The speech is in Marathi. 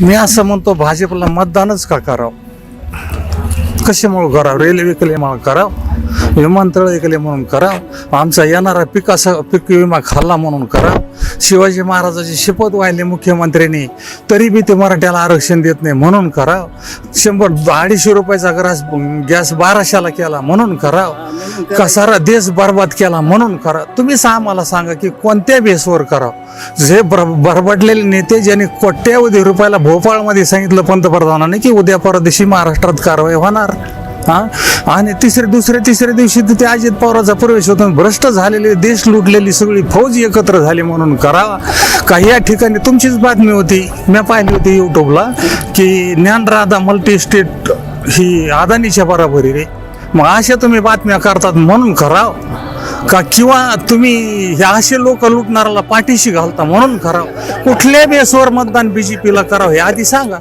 मी असं म्हणतो भाजपला मतदानच का करावं? कशामुळे करावं? रेल्वे केले करावं? विमानतळ केले म्हणून करा. आमचा येणारा पिकासा पीक विमा खाल्ला म्हणून करा. शिवाजी महाराजाची शपथ वाहिली मुख्यमंत्र्यांनी तरी बी ते मराठ्याला आरक्षण देत नाही म्हणून करावं शंभर अडीचशे रुपयाचा ग्रास गॅस बाराशेला केला म्हणून करावं कसारा देश बर्बाद केला म्हणून करा. तुम्हीच आम्हाला सांगा की कोणत्या बेसवर करावं जे बर बरबडलेले नेते ज्यांनी कोट्यावधी रुपयाला भोपाळमध्ये सांगितलं पंतप्रधानांनी की उद्या परदेशी महाराष्ट्रात कारवाई होणार. हा? आणि तिसऱ्या दुसऱ्या तिसऱ्या दिवशी तर ते अजित पवाराचा प्रवेश होतो. भ्रष्ट झालेले देश लुटलेली सगळी फौज एकत्र झाली म्हणून करावा का या ठिकाणी तुमचीच बातमी होती. मी पाहिली होती युट्यूबला की ज्ञानराधा मल्टी स्टेट ही अदानीच्या बराबरी रे. मग अशा तुम्ही बातम्या करतात म्हणून कराव का किंवा तुम्ही हे असे लोक लुटणाऱ्याला पाठीशी घालता म्हणून करावं कुठल्या बेसवर मतदान बीजेपीला करावं हे आधी सांगा.